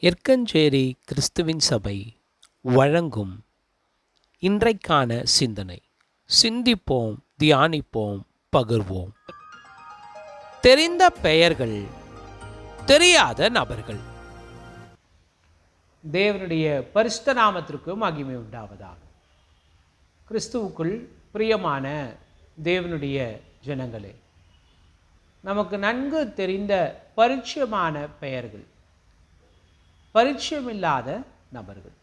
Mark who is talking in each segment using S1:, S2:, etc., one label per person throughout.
S1: எற்கஞ்சேரி கிறிஸ்துவின் சபை வழங்கும் இன்றைக்கான சிந்தனை. சிந்திப்போம் தியானிப்போம் பகிர்வோம். தெரிந்த பெயர்கள் தெரியாத நபர்கள்.
S2: தேவனுடைய பரிசுத்த நாமத்திற்கு மகிமை உண்டாவதாக. கிறிஸ்துவுக்குள் பிரியமான தேவனுடைய ஜனங்களே நமக்கு நன்கு தெரிந்த பரிச்சயமான பெயர்கள். பரிச்சயமில்லாத நபர்கள்.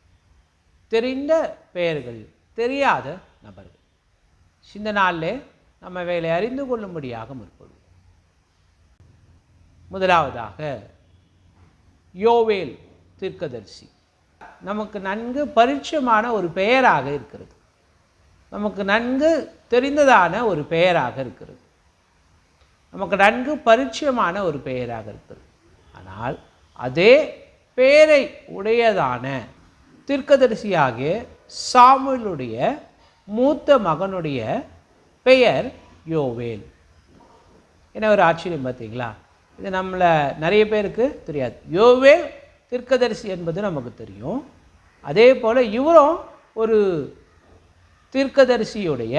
S2: தெரிந்த பெயர்கள் தெரியாத நபர்கள். இந்த நாளில் நம்ம வேலை அறிந்து கொள்ளும்படியாக முற்படுவோம். முதலாவதாக யோவேல் தீர்க்கதரிசி. நமக்கு நன்கு பரிச்சயமான ஒரு பெயராக இருக்கிறது. நமக்கு நன்கு தெரிந்ததான ஒரு பெயராக இருக்கிறது. நமக்கு நன்கு பரிச்சயமான ஒரு பெயராக இருக்கிறது. ஆனால் அதே பெயரை உடையதான தீர்க்கதரிசியாகிய சாமுவேலுடைய மூத்த மகனுடைய பெயர் யோவேல். என்ன ஒரு ஆச்சரியம் பார்த்தீங்களா? இது நம்மளை நிறைய பேருக்கு தெரியாது. யோவேல் தீர்க்கதரிசி என்பது நமக்கு தெரியும். அதே போல் இவரும் ஒரு தீர்க்கதரிசியுடைய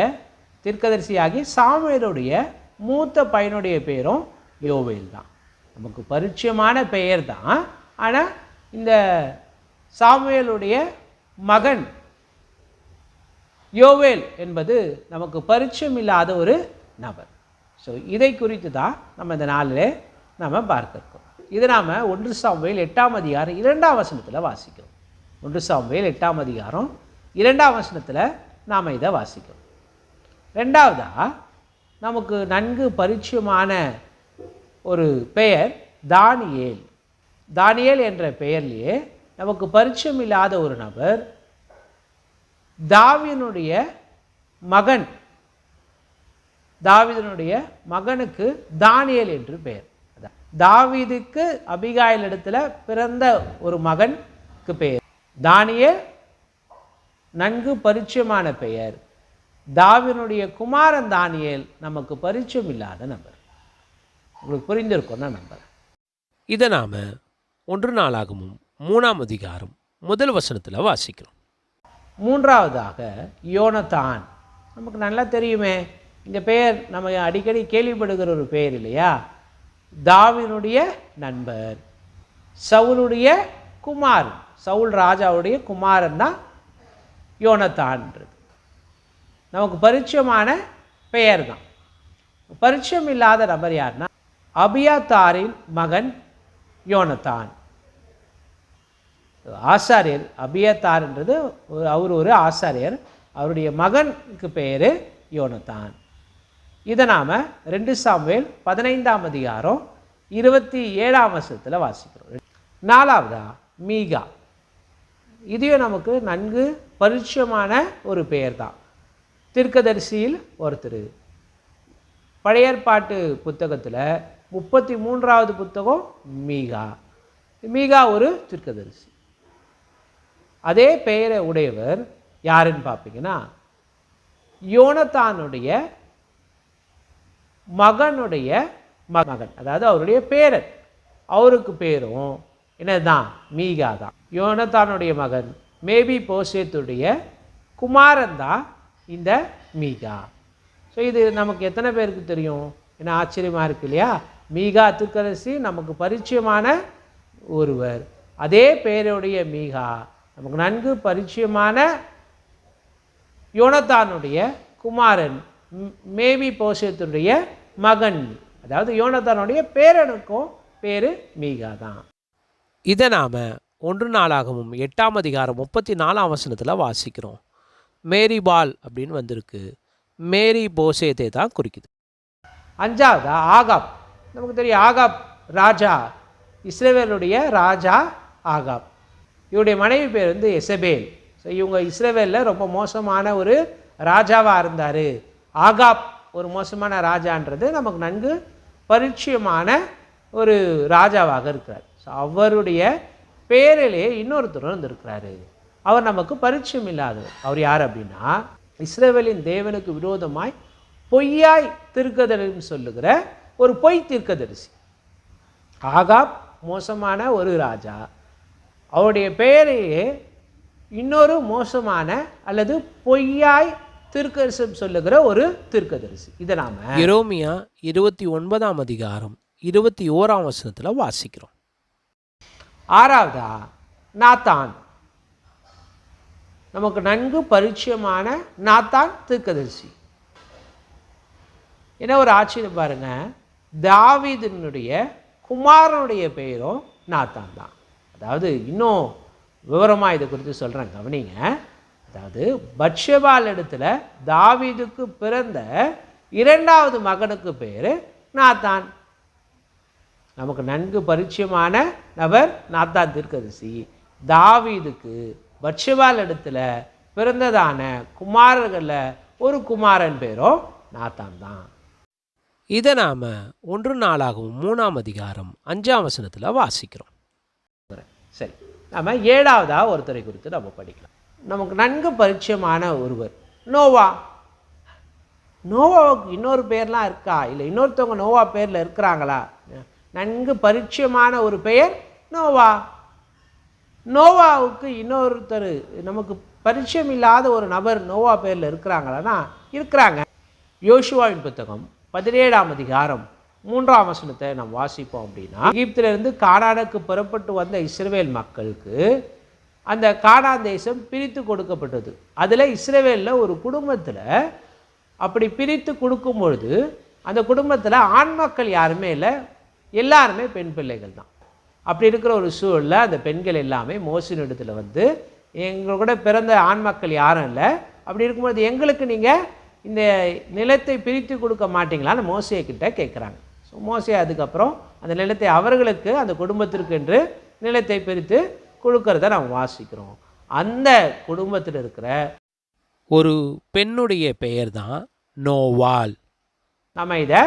S2: தீர்க்கதரிசியாகி சாமுவேலுடைய மூத்த பையனுடைய பெயரும் யோவேல் தான். நமக்கு பரிச்சயமான பெயர் தான். ஆனால் இந்த சாமுவேலுடைய மகன் யோவேல் என்பது நமக்கு பரிச்சயம் இல்லாத ஒரு நபர். ஸோ இதை குறித்து தான் நம்ம இந்த நாளில் நம்ம பார்க்க இதை இது நாம் ஒன்று சாமுவேல் எட்டாம் அதிகாரம் இரண்டாம் வசனத்தில் வாசிக்கிறோம். ஒன்று சாமுவேல் எட்டாம் அதிகாரம் இரண்டாம் வசனத்தில் நாம் இதை வாசிக்கிறோம். ரெண்டாவதாக நமக்கு நன்கு பரிச்சயமான ஒரு பெயர் தானியேல். தானியல் என்ற பெயர்லேயே நமக்கு பரிச்சயம் இல்லாத ஒரு நபர் தாவியனுடைய மகன். தாவிதனுடைய மகனுக்கு தானியல் என்று பெயர். தாவிதுக்கு அபிகாயில் இடத்துல பிறந்த ஒரு மகனுக்கு பெயர். தானியல் நன்கு பரிச்சயமான பெயர். தாவினுடைய குமாரன் தானியேல் நமக்கு பரிச்சயம் இல்லாத நபர். உங்களுக்கு புரிந்திருக்கும்னா நம்பர்
S1: இதை நாம் ஒன்று நாளாகவும் மூணாம் அதிகாரம் முதல் வசனத்தில் வாசிக்கிறோம்.
S2: மூன்றாவதாக யோனத்தான். நமக்கு நல்லா தெரியுமே இந்த பெயர் நம்ம அடிக்கடி கேள்விப்படுகிற ஒரு பெயர் இல்லையா? தாவினுடைய நண்பர் சவுலுடைய குமார் சவுல் ராஜாவுடைய குமாரன் தான் யோனத்தான்ன்றது நமக்கு பரிச்சயமான பெயர் தான் பரிச்சயம் இல்லாத நபர் யாருன்னா அபியாத்தாரின் மகன் யோனத்தான். ஆசாரியர் அபியத்தார்ன்றது ஒரு- அவர் ஒரு ஆசாரியர். அவருடைய மகனுக்கு பெயர் யோனத்தான். இதை நாம் ரெண்டு சாமுவேல் பதினைந்தாம் அதிகாரம் இருபத்தி ஏழாம் வருஷத்தில் வாசிக்கிறோம். நாலாவதா? மீகா. இதையும் நமக்கு நன்கு பரிச்சயமான ஒரு பெயர் தான் திருக்கதரிசியில் ஒருத்தர். பழையற்பாட்டு புத்தகத்தில் முப்பத்தி மூன்றாவது புத்தகம் மீகா. மீகா ஒரு தீர்க்கதரிசி. அதே பெயரை உடையவர் யாருன்னு பார்ப்பீங்கன்னா யோனத்தானுடைய மகனுடைய மகன். அதாவது அவருடைய பேரன். அவருக்கு பேரும் என்னதான் மீகா தான். யோனத்தானுடைய மகன் மேபி போசேத்துடைய குமாரன் தான் இந்த மீகா. ஸோ இது நமக்கு எத்தனை பேருக்கு தெரியும்? என்ன ஆச்சரியமாக இருக்கு இல்லையா? மீகா திருக்கரசி நமக்கு பரிச்சயமான ஒருவர். அதே பெயருடைய மீகா நமக்கு நன்கு பரிச்சயமான யோனத்தானுடைய குமாரன் மேவி போஷத்தினுடைய மகன். அதாவது யோனத்தானுடைய பேரனுக்கும் பேர் மீகா தான்.
S1: இதை நாம் ஒன்று நாளாகவும் எட்டாம் அதிகாரம் முப்பத்தி நாலாம் வசனத்தில் வாசிக்கிறோம். மேரி பால் அப்படின்னு வந்திருக்கு. மேரி போசேத்தை தான் குறிக்குது.
S2: அஞ்சாவதா? ஆகாப். நமக்கு தெரியும் ஆகாப் ராஜா இஸ்ரேவேலுடைய ராஜா ஆகாப். இவருடைய மனைவி பேர் வந்து எசபேல். ஸோ இவங்க இஸ்ரேவேலில் ரொம்ப மோசமான ஒரு ராஜாவாக இருந்தார். ஆகாப் ஒரு மோசமான ராஜான்றது நமக்கு நன்கு பரிச்சயமான ஒரு ராஜாவாக இருக்கிறார். ஸோ அவருடைய பேரிலே இன்னொருத்தர் இருந்திருக்கிறாரு. அவர் நமக்கு பரிச்சயம் இல்லாதவர். அவர் யார் அப்படின்னா இஸ்ரேவேலின் தேவனுக்கு விரோதமாய் பொய்யாய் தீர்க்கதரிசி சொல்லுகிற ஒரு பொய் தீர்க்கதரிசி. ஆகாப் மோசமான ஒரு ராஜா. அவருடைய பெயரையே இன்னொரு மோசமான அல்லது பொய்யாய் திருக்கரிசம் சொல்லுகிற ஒரு தீர்க்கதரிசி. இதை நாம
S1: எரோமியா இருபத்தி ஒன்பதாம் அதிகாரம் இருபத்தி ஓராம் வசனத்தில் வாசிக்கிறோம்.
S2: ஆறாவதா? நாத்தான். நமக்கு நன்கு பரிச்சயமான நாத்தான் தீர்க்கதரிசி. என்ன ஒரு ஆச்சரியம் பாருங்க. தாவீதினுடைய குமாரனுடைய பெயரும் நாத்தான் தான். அதாவது இன்னும் விவரமாக இதை குறித்து சொல்கிறேன் கவனிங்க. அதாவது பட்சபால் இடத்துல தாவீதுக்கு பிறந்த இரண்டாவது மகனுக்கு பேர் நாத்தான். நமக்கு நன்கு பரிச்சயமான நபர் நாத்தான் தீர்க்கதரிசி. தாவீதுக்கு பட்சபால் இடத்துல பிறந்ததான குமாரர்களில் ஒரு குமாரன் பேரும் நாத்தான் தான்.
S1: இதை நாம் ஒன்று நாளாகவும் மூணாம் அதிகாரம் அஞ்சாம் வசனத்தில் வாசிக்கிறோம்.
S2: சரி நம்ம ஏழாவதாக ஒருத்தரை குறித்து நம்ம படிக்கலாம். நமக்கு நன்கு பரிச்சயமான ஒருவர் நோவா. நோவாவுக்கு இன்னொரு பேர்லாம் இருக்கா? இல்லை இன்னொருத்தவங்க நோவா பேரில் இருக்கிறாங்களா? நன்கு பரிச்சயமான ஒரு பெயர் நோவா. நோவாவுக்கு இன்னொருத்தர் நமக்கு பரிச்சயம் இல்லாத ஒரு நபர் நோவா பேரில் இருக்கிறாங்களான்னா இருக்கிறாங்க. யோசுவாவின் புத்தகம் பதினேழாம் அதிகாரம் மூன்றாம் வசனத்தை நாம் வாசிப்போம் அப்படின்னா எகிப்திலிருந்து கானானுக்கு புறப்பட்டு வந்த இஸ்ரேவேல் மக்களுக்கு அந்த கானான் தேசம் பிரித்து கொடுக்கப்பட்டது. அதில் இஸ்ரேவேலில் ஒரு குடும்பத்தில் அப்படி பிரித்து கொடுக்கும் பொழுது அந்த குடும்பத்தில் ஆண் மக்கள் யாருமே இல்லை எல்லாருமே பெண் பிள்ளைகள் தான். அப்படி இருக்கிற ஒரு சூழலில் அந்த பெண்கள் எல்லாமே மோசின் இடத்துல வந்து எங்கள் கூட பிறந்த ஆண் மக்கள் யாரும் இல்லை அப்படி இருக்கும்போது எங்களுக்கு நீங்கள் இந்த நிலத்தை பிரித்து கொடுக்க மாட்டீங்களான்னு மோசையை கிட்ட கேட்குறாங்க. ஸோ மோசே அதுக்கப்புறம் அந்த நிலத்தை அவர்களுக்கு அந்த குடும்பத்திற்கு என்று நிலத்தை பிரித்து கொடுக்கறத நாம் வாசிக்கிறோம். அந்த குடும்பத்தில் இருக்கிற
S1: ஒரு பெண்ணுடைய பெயர் தான் நோவால்.
S2: நம்ம இதை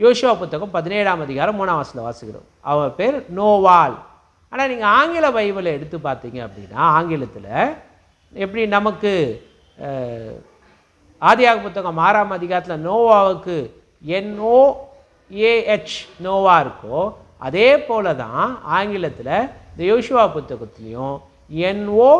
S2: யோசுவா புத்தகம் பதினேழாம் அதிகாரம் மூணாம் வாசத்தில் வாசிக்கிறோம். அவர் பேர் நோவால். ஆனால் நீங்கள் ஆங்கில பைபிளை எடுத்து பார்த்தீங்க அப்படின்னா ஆங்கிலத்தில் எப்படி நமக்கு ஆதியாக புத்தகம் ஆறாம் அதிகாரத்தில் நோவாவுக்கு என்ஓ ஏஹெச் நோவா இருக்கோ அதே போல தான் ஆங்கிலத்தில் இந்த யோசுவா புத்தகத்துலேயும் N O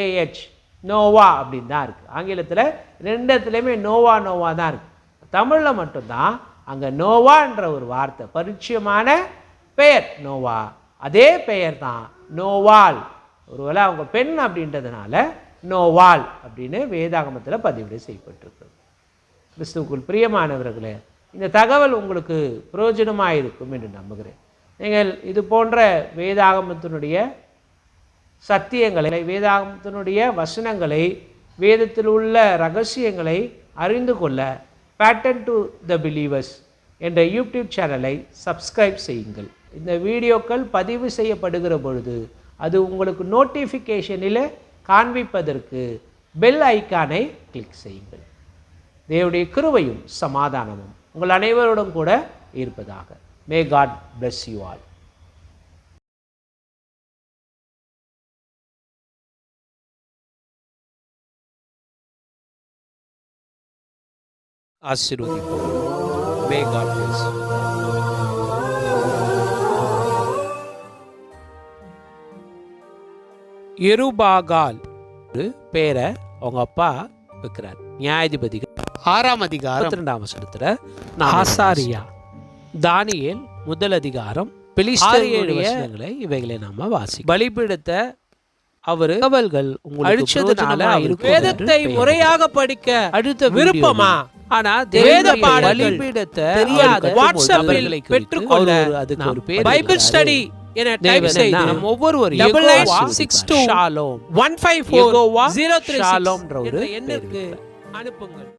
S2: A H Noah அப்படின்னு தான் இருக்குது ஆங்கிலத்தில் ரெண்டுத்துலேயுமே நோவா நோவா தான் இருக்குது தமிழில் மட்டும்தான் அங்கே நோவான்ற ஒரு வார்த்தை பரிச்சயமான பெயர் நோவா. அதே பெயர் தான் நோவால். ஒருவேளை அவங்க பெண் அப்படின்றதுனால நோவால் அப்படின்னு வேதாகமத்தில் பதிவு செய்யப்பட்டிருக்கிறது. கிறிஸ்துவுக்குள் பிரியமானவர்களே இந்த தகவல் உங்களுக்கு பிரயோஜனமாக இருக்கும் என்று நம்புகிறேன். நீங்கள் இது போன்ற வேதாகமத்தினுடைய சத்தியங்களை வேதாகமத்தினுடைய வசனங்களை வேதத்தில் உள்ள ரகசியங்களை அறிந்து கொள்ள பேட்டன் டு த பிலீவர்ஸ் என்ற யூடியூப் சேனலை சப்ஸ்கிரைப் செய்யுங்கள். இந்த வீடியோக்கள் பதிவு செய்யப்படுகிற பொழுது அது உங்களுக்கு நோட்டிஃபிகேஷனில் காண்பிப்பதற்கு பெல் ஐக்கானை கிளிக் செய்யுங்கள். தேவடைய கிருவையும் சமாதானமும் உங்கள் அனைவரோடும் கூட இருப்பதாக. May God bless you all
S1: ஆசீர்வதிப்போம். May God bless எருபாகால் ஒரு பேரை அவங்க அப்பா வைக்கிறார். நியாயாதிபதிகள் ஆறாம் அதிகாரம். ரெண்டாம் வசனத்துல ஆசாரியா. தானியேல் முதல் அதிகாரம் வசனங்களை இவைகளை நாம வாசி பலிபீடத்தை அவரு தகவல்கள் அழிச்சதுனால வேதத்தை முறையாக படிக்க அடுத்த விருப்பமா? ஆனா வேத பாடல்கள் பலிபீடத்தை தெரியாத வாட்ஸ்அப்பில் பெற்றுக்கொள்ள அதுக்கு ஒரு பேர் பைபிள் ஸ்டடி என டைப் செய்து நம் ஒவ்வொருவரும் double nine six two shalom one five four zero three ஷாலோம்ன்ற ஒரு எண்ணுக்கு அனுப்புங்கள்.